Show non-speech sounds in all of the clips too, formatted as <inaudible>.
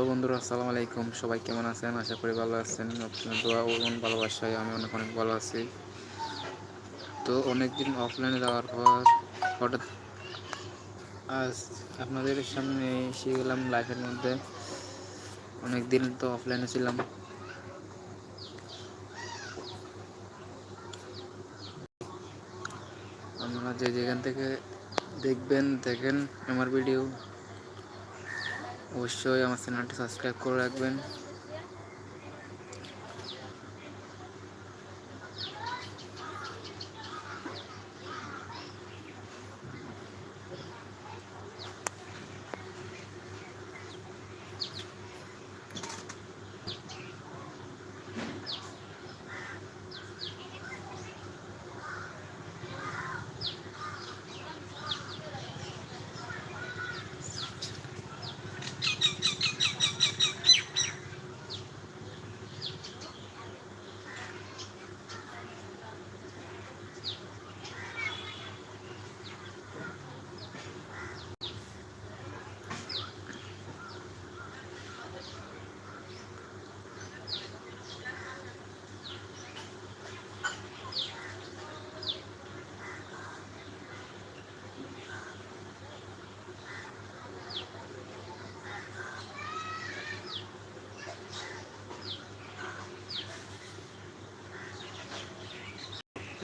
Hello বন্ধুরা, আসসালামু আলাইকুম। সবাই কেমন আছেন? আশা করি ভালো আছেন। আপনার দোয়া মন ভালোবাসায় আমি অনেক অনেক ভালো আছি। তো অনেক দিন অফলাইনে যাওয়ার পর হঠাৎ আজ আপনাদের সামনে এসে গেলাম লাইফের মধ্যে। অনেক দিন তো অফলাইনে ছিলাম। আপনারা যে যেখান থেকে দেখবেন, দেখেন আমার ভিডিও অবশ্যই আমার চ্যানেলটি সাবস্ক্রাইব করে রাখবেন।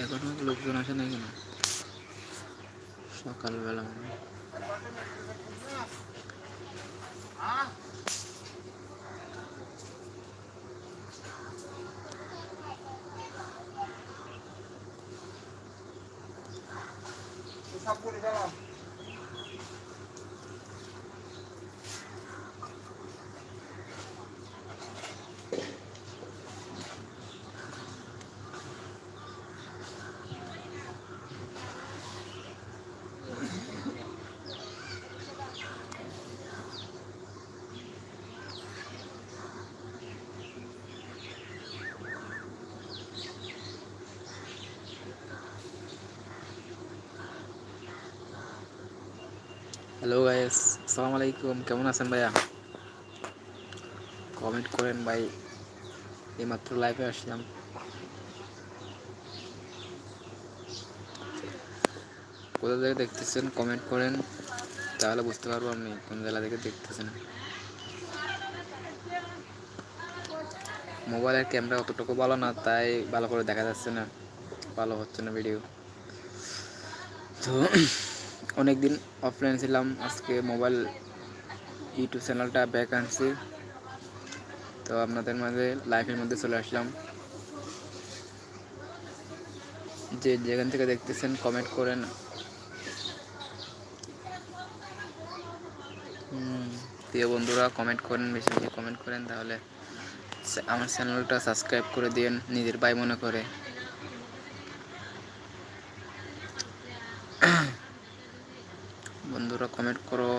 এখনও লোকজন আসে না কেন সকালবেলা। হ্যালো গাইস আসসালামু আলাইকুম কেমন আছেন ভাইয়া? কমেন্ট করেন ভাই। এইমাত্র লাইভে আসলাম। কোথা থেকে দেখতেছেন? কমেন্ট করেন। তাহলে বুঝতে পারব আপনি কোন জেলা থেকে দেখতেছেন। মোবাইলের ক্যামেরা অতটুকু ভালো না, তাই ভালো করে দেখা যাচ্ছে না। ভালো হচ্ছে না ভিডিও তো অনেকদিন অফলাইন ছিলাম, আজকে মোবাইল ইউটিউব চ্যানেলটা ব্যাক আনছি। তো আপনাদের মাঝে লাইফের মধ্যে চলে আসলাম। যে যেখান থেকে দেখতেছেন কমেন্ট করেন। প্রিয় বন্ধুরা কমেন্ট করেন, বেশি বেশি কমেন্ট করেন, তাহলে আমার চ্যানেলটা সাবস্ক্রাইব করে দিন নিজের ভাই মনে করে। বন্ধুরা কমেন্ট করো।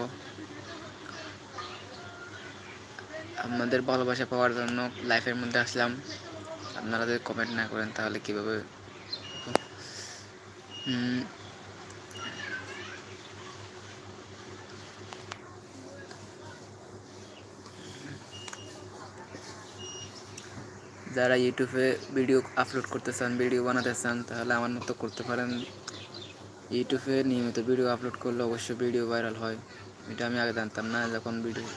আপনাদের ভালোবাসা পাওয়ার জন্য লাইফের মধ্যে আসলাম। আপনারা যদি কমেন্ট না করেন তাহলে কীভাবে? যারা ইউটিউবে ভিডিও আপলোড করতে চান ভিডিও বানাতে চান, তাহলে আমার মতো করতে পারেন। ইউটিউবে নিয়মিত ভিডিও আপলোড করলে অবশ্যই ভিডিও ভাইরাল হয়। এটা আমি আগে জানতাম না যখন ভিডিও।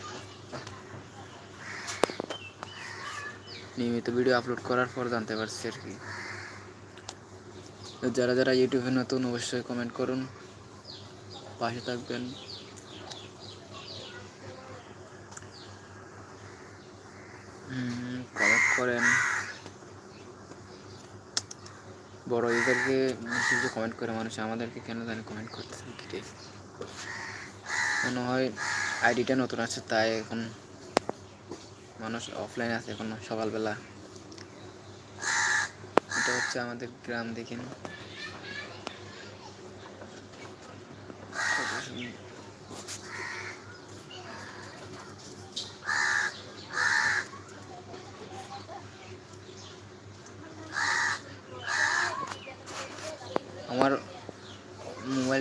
নিয়মিত ভিডিও আপলোড করার পর জানতে পারছি আর কি। যারা যারা ইউটিউবে নতুন, অবশ্যই কমেন্ট করুন। পাশে থাকবেন। কমেন্ট করেন। বড় ইউজারকে যে কমেন্ট করে মানুষ, আমাদেরকে কেন জানি কমেন্ট করতে মনে হয় আইডিটা নতুন আছে, তাই এখন মানুষ অফলাইন আছে এখন সকালবেলা। এটা হচ্ছে আমাদের গ্রাম, দেখেন।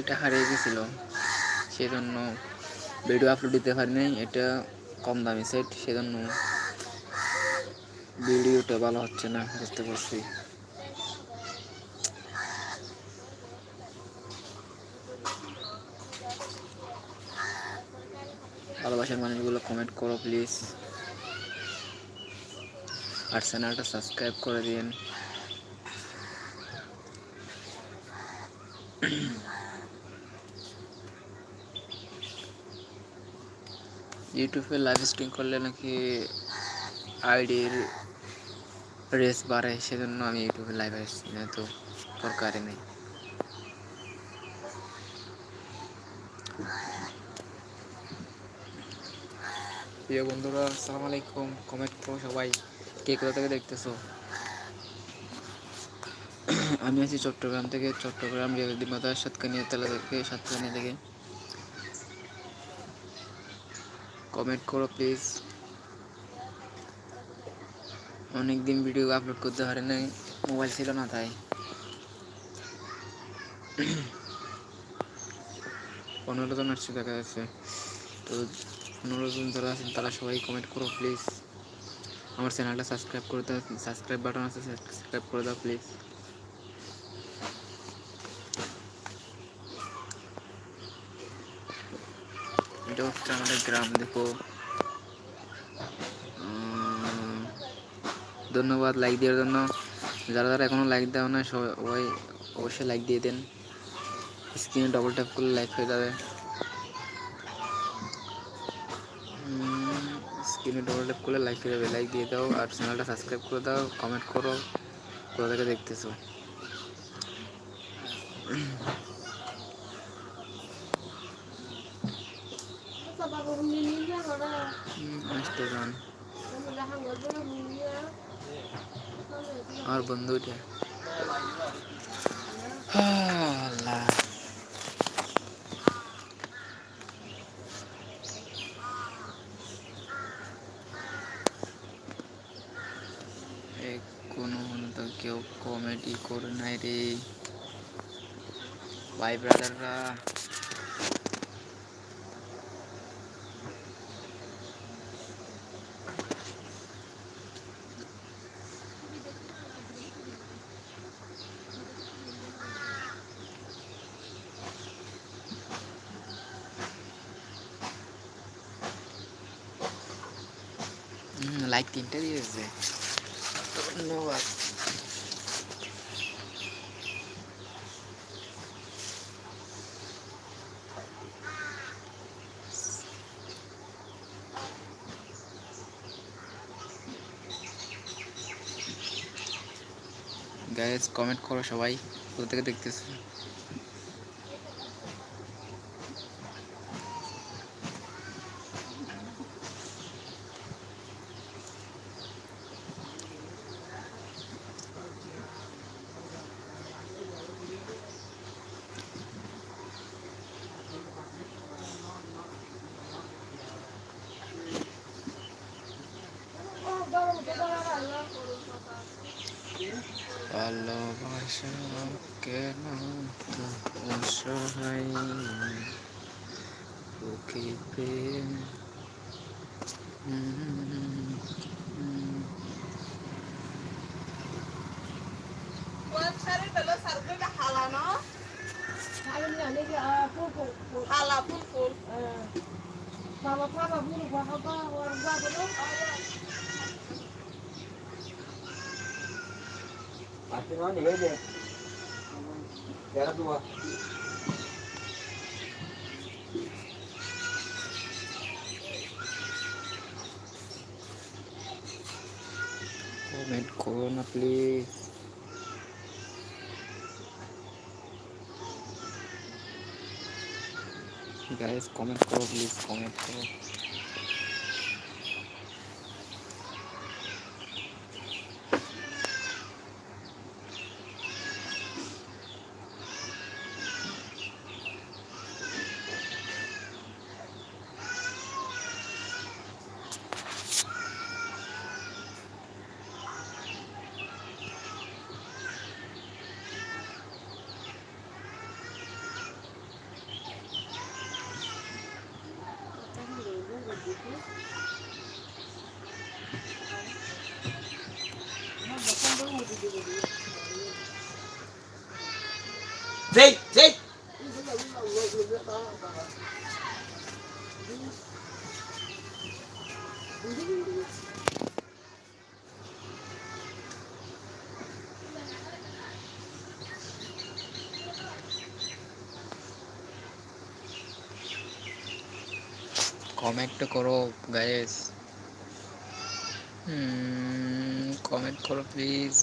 মোবাইলটা হারিয়ে গেছিল। সেজন্য ভিডিও আপলোড দিতে পারি নাই এটা কম দামি সেট সেজন্য ভিডিওটা ভালো হচ্ছে না, বুঝতে পারছি। ভালোবাসার মানুষগুলো কমেন্ট করো প্লিজ আর চ্যানেলটা সাবস্ক্রাইব করে দিন। ইউটিউবে লাইভ স্ট্রিম করলে নাকি আইডির রেস বাড়ে, সেজন্য আমি ইউটিউবে লাইভ আসছি না, তো দরকারই নেই। প্রিয় বন্ধুরা, আসসালামু আলাইকুম কমেন্ট করো সবাই, কে কোথা থেকে দেখতেছো? <clears throat> আমি আছি চট্টগ্রাম থেকে, চট্টগ্রাম রিয়াদি মাদার সাতকানিয়া তেলা থেকে সাতকানিয়া থেকে। কমেন্ট করো প্লিজ অনেক দিন ভিডিও আপলোড করতে পারে নাই মোবাইল ছিল না তাই। <clears throat> পনেরো জন আসছে দেখা যাচ্ছে। তো পনেরো জন যারা আছেন, তারা সবাই কমেন্ট করো প্লিজ আমার চ্যানেলটা সাবস্ক্রাইব করে দাও সাবস্ক্রাইব বাটন আছে সাবস্ক্রাইব করে দাও প্লিজ এটা হচ্ছে আমাদের গ্রাম, দেখো। ধন্যবাদ লাইক দেওয়ার জন্য। যারা যারা এখনও লাইক দেওয়া না সবাই অবশ্যই লাইক দিয়ে দেন। স্ক্রিনে ডবল ট্যাপ করলে লাইক হয়ে যাবে। স্ক্রিনে ডবল ট্যাপ করলে লাইক হয়ে যাবে। লাইক দিয়ে দাও আর চ্যানেলটা সাবস্ক্রাইব করে দাও কমেন্ট করো। কোথা থেকে দেখতেছো? আসতে গান আর বন্ধুটা আল্লাহ কোনো তো কেউ কমেডি করে নাই রে। ভাই ব্রাদাররা লাইক তিনটে দিয়েছে ধন্যবাদ গাইজ কমেন্ট করো সবাই। কোথা থেকে দেখতেছো? keeping hala full. Full papa papa buru papa warga belum Pasti mana ya deh? Dua. Comment করো না প্লিজ গাইস কমেন্ট করো please comment Dậy, dậy. Comment করো গাইস কমেন্ট করো প্লিজ